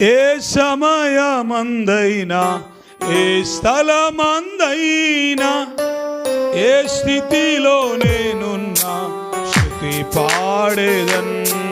ఏ సమయమందైనా ఏ స్థలమందైనా ఏ స్థితిలో నేనున్నా శృతి పాడేదన్నా.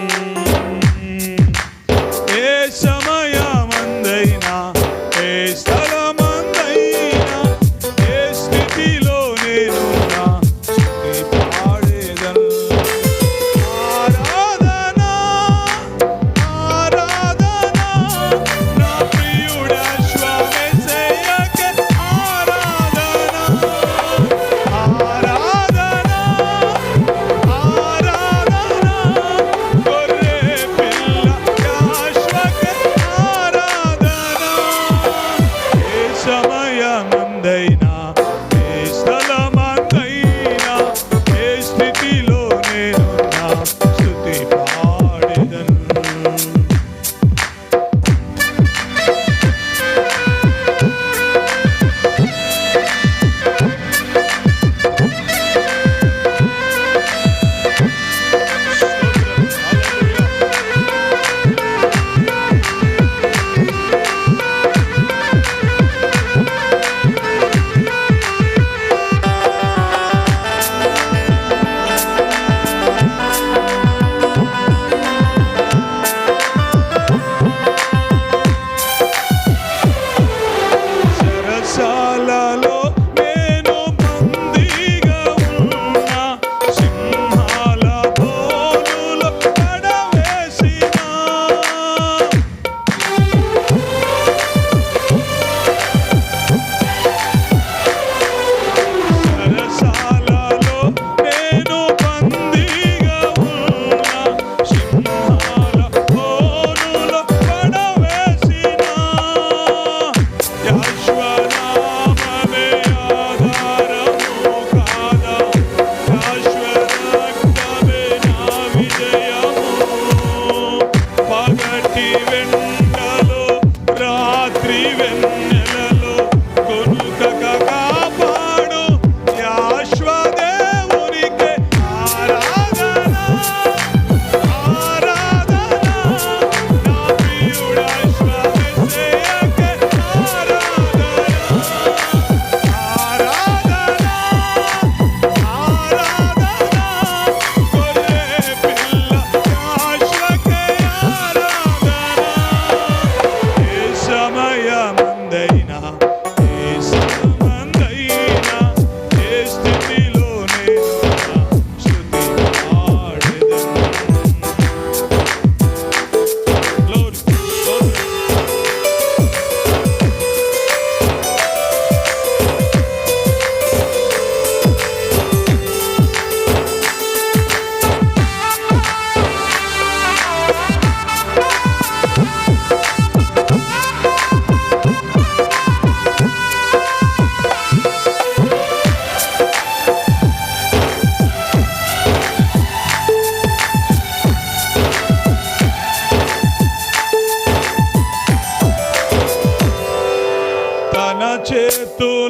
tú.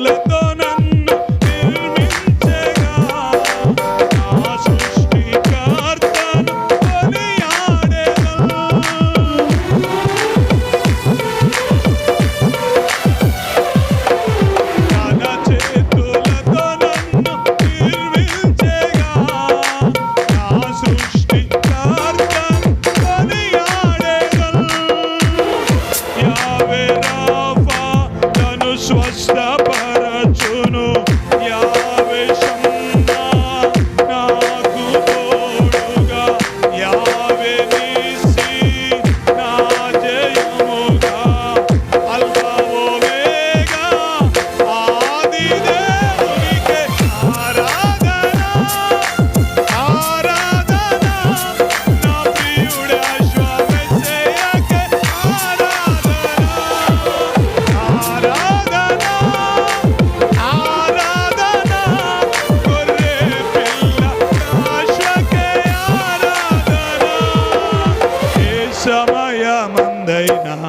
స్థలమందైనా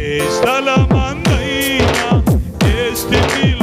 ఏ స్థలమందైనా ఏ స్థితిలో